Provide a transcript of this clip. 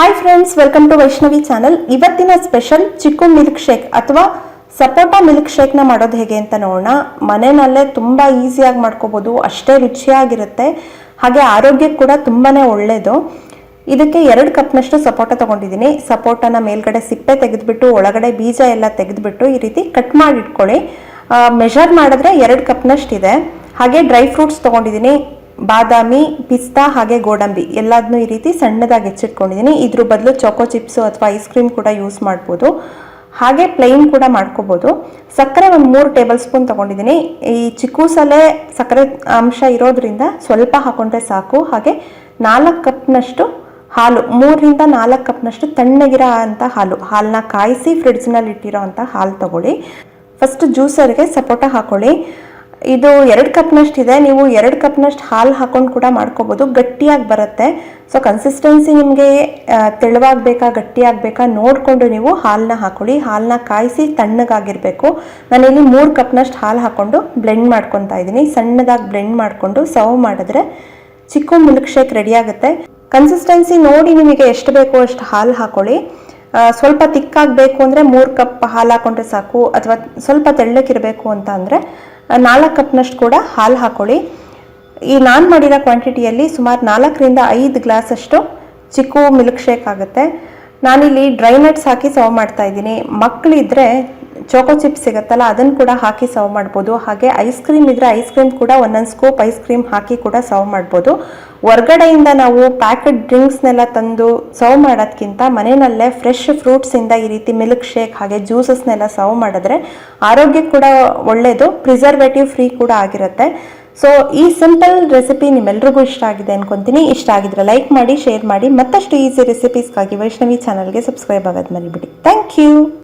Hi friends welcome to Vaishnavi channel ಇವತ್ತಿನ special ಚಿಕ್ಕು milk shake ಅಥವಾ sapota milk ಶೇಕ್ನ ಮಾಡೋದು ಹೇಗೆ ಅಂತ ನೋಡೋಣ. ಮನೆಯಲ್ಲೇ ತುಂಬ ಈಸಿಯಾಗಿ ಮಾಡ್ಕೋಬೋದು, ಅಷ್ಟೇ ರುಚಿಯಾಗಿರುತ್ತೆ. ಹಾಗೆ ಆರೋಗ್ಯಕ್ಕೆ ಕೂಡ ತುಂಬಾ ಒಳ್ಳೆಯದು ಇದಕ್ಕೆ ಎರಡು ಕಪ್ನಷ್ಟು ಸಪೋಟ ತೊಗೊಂಡಿದ್ದೀನಿ. ಸಪೋಟನ ಮೇಲ್ಗಡೆ ಸಿಪ್ಪೆ ತೆಗೆದುಬಿಟ್ಟು, ಒಳಗಡೆ ಬೀಜ ಎಲ್ಲ ತೆಗೆದುಬಿಟ್ಟು ಈ ರೀತಿ ಕಟ್ ಮಾಡಿ ಇಟ್ಕೊಳ್ಳಿ ಮೆಷರ್ ಮಾಡಿದ್ರೆ ಎರಡು ಕಪ್ನಷ್ಟಿದೆ ಹಾಗೆ ಡ್ರೈ ಫ್ರೂಟ್ಸ್ ತೊಗೊಂಡಿದ್ದೀನಿ. ಬಾದಾಮಿ, ಪಿಸ್ತಾ ಹಾಗೆ ಗೋಡಂಬಿ ಎಲ್ಲದನ್ನೂ ಈ ರೀತಿ ಸಣ್ಣದಾಗಿ ಹೆಚ್ಚಿಟ್ಕೊಂಡಿದ್ದೀನಿ. ಇದ್ರ ಬದಲು ಚೊಕೋ ಚಿಪ್ಸು ಅಥವಾ ಐಸ್ ಕ್ರೀಮ್ ಕೂಡ ಯೂಸ್ ಮಾಡ್ಬೋದು. ಹಾಗೆ ಪ್ಲೈನ್ ಕೂಡ ಮಾಡ್ಕೋಬೋದು. ಸಕ್ಕರೆ ಒಂದು ಮೂರು ಟೇಬಲ್ ಸ್ಪೂನ್ ತೊಗೊಂಡಿದ್ದೀನಿ. ಈ ಚಿಕ್ಕೂಸಲೆ ಸಕ್ಕರೆ ಅಂಶ ಇರೋದ್ರಿಂದ ಸ್ವಲ್ಪ ಹಾಕೊಂಡ್ರೆ ಸಾಕು. ಹಾಗೆ ನಾಲ್ಕು ಕಪ್ನಷ್ಟು ಹಾಲು, ಮೂರರಿಂದ ನಾಲ್ಕು ಕಪ್ನಷ್ಟು ತಣ್ಣಗಿರೋ ಅಂಥ ಹಾಲು. ಹಾಲನ್ನ ಕಾಯಿಸಿ ಫ್ರಿಡ್ಜ್ನಲ್ಲಿ ಇಟ್ಟಿರೋ ಅಂಥ ಹಾಲು ತೊಗೊಳ್ಳಿ. ಫಸ್ಟ್ ಜ್ಯೂಸರ್ಗೆ ಸಪೋಟ ಹಾಕೊಳ್ಳಿ. ಇದು ಎರಡು ಕಪ್ನಷ್ಟು ಇದೆ. ನೀವು ಎರಡು ಕಪ್ನಷ್ಟು ಹಾಲು ಹಾಕೊಂಡು ಕೂಡ ಮಾಡ್ಕೋಬೋದು. ಗಟ್ಟಿಯಾಗಿ ಬರುತ್ತೆ. ಸೊ ಕನ್ಸಿಸ್ಟೆನ್ಸಿ ನಿಮಗೆ ತೆಳುವಾಗಬೇಕಾ, ಗಟ್ಟಿಯಾಗಬೇಕಾ ನೋಡಿಕೊಂಡು ನೀವು ಹಾಲನ್ನ ಹಾಕೊಳ್ಳಿ. ಹಾಲನ್ನ ಕಾಯಿಸಿ ತಣ್ಣಗಾಗಿರಬೇಕು. ನಾನಿಲ್ಲಿ ಮೂರು ಕಪ್ನಷ್ಟು ಹಾಲು ಹಾಕ್ಕೊಂಡು ಬ್ಲೆಂಡ್ ಮಾಡ್ಕೊತಾ ಇದ್ದೀನಿ. ಸಣ್ಣದಾಗಿ ಬ್ಲೆಂಡ್ ಮಾಡಿಕೊಂಡು ಸರ್ವ್ ಮಾಡಿದ್ರೆ ಚಿಕ್ಕ ಮಿಲ್ಕ್ ಶೇಕ್ ರೆಡಿ ಆಗುತ್ತೆ. ಕನ್ಸಿಸ್ಟೆನ್ಸಿ ನೋಡಿ ನಿಮಗೆ ಎಷ್ಟು ಬೇಕೋ ಅಷ್ಟು ಹಾಲು ಹಾಕೊಳ್ಳಿ. ಸ್ವಲ್ಪ ತಿಕ್ಕಾಗಬೇಕು ಅಂದರೆ ಮೂರು ಕಪ್ ಹಾಲು ಹಾಕೊಂಡ್ರೆ ಸಾಕು. ಅಥವಾ ಸ್ವಲ್ಪ ತೆಳ್ಳಕ್ಕಿರಬೇಕು ಅಂತ ಅಂದರೆ ನಾಲ್ಕು ಕಪ್ನಷ್ಟು ಕೂಡ ಹಾಲು ಹಾಕೊಳ್ಳಿ. ಈ ನಾನು ಮಾಡಿರೋ ಕ್ವಾಂಟಿಟಿಯಲ್ಲಿ ಸುಮಾರು ನಾಲ್ಕರಿಂದ ಐದು ಗ್ಲಾಸಷ್ಟು ಚಿಕ್ಕು ಮಿಲ್ಕ್ ಶೇಕ್ ಆಗುತ್ತೆ. ನಾನಿಲ್ಲಿ ಡ್ರೈ ನಟ್ಸ್ ಹಾಕಿ ಸರ್ವ್ ಮಾಡ್ತಾ ಇದ್ದೀನಿ. ಮಕ್ಕಳಿದ್ರೆ ಚೋಕೋ ಚಿಪ್ಸ್ ಸಿಗುತ್ತಲ್ಲ, ಅದನ್ನು ಕೂಡ ಹಾಕಿ ಸರ್ವ್ ಮಾಡ್ಬೋದು. ಹಾಗೆ ಐಸ್ ಕ್ರೀಮ್ ಇದ್ರೆ ಐಸ್ ಕ್ರೀಮ್ ಕೂಡ ಒಂದೊಂದು ಸ್ಕೋಪ್ ಐಸ್ ಕ್ರೀಮ್ ಹಾಕಿ ಕೂಡ ಸರ್ವ್ ಮಾಡ್ಬೋದು. ಹೊರ್ಗಡೆಯಿಂದ ನಾವು ಪ್ಯಾಕೆಟ್ ಡ್ರಿಂಕ್ಸ್ನೆಲ್ಲ ತಂದು ಸರ್ವ್ ಮಾಡೋದ್ಕಿಂತ ಮನೆಯಲ್ಲೇ ಫ್ರೆಶ್ ಫ್ರೂಟ್ಸಿಂದ ಈ ರೀತಿ ಮಿಲ್ಕ್ ಶೇಕ್ ಹಾಗೆ ಜ್ಯೂಸಸ್ನೆಲ್ಲ ಸರ್ವ್ ಮಾಡಿದ್ರೆ ಆರೋಗ್ಯಕ್ಕೆ ಕೂಡ ಒಳ್ಳೆಯದು ಪ್ರಿಸರ್ವೇಟಿವ್ ಫ್ರೀ ಕೂಡ ಆಗಿರುತ್ತೆ. ಸೊ ಈ ಸಿಂಪಲ್ ರೆಸಿಪಿ ನಿಮ್ಮೆಲ್ರಿಗೂ ಇಷ್ಟ ಆಗಿದೆ ಅನ್ಕೊಂತೀನಿ. ಇಷ್ಟ ಆಗಿದ್ರೆ ಲೈಕ್ ಮಾಡಿ ಶೇರ್ ಮಾಡಿ. ಮತ್ತಷ್ಟು ಈಸಿ ರೆಸಿಪೀಸ್ಗಾಗಿ ವೈಷ್ಣವಿ ಚಾನಲ್ಗೆ ಸಬ್ಸ್ಕ್ರೈಬ್ ಆಗೋದು ಮರಿಬಿಡಿ. Thank you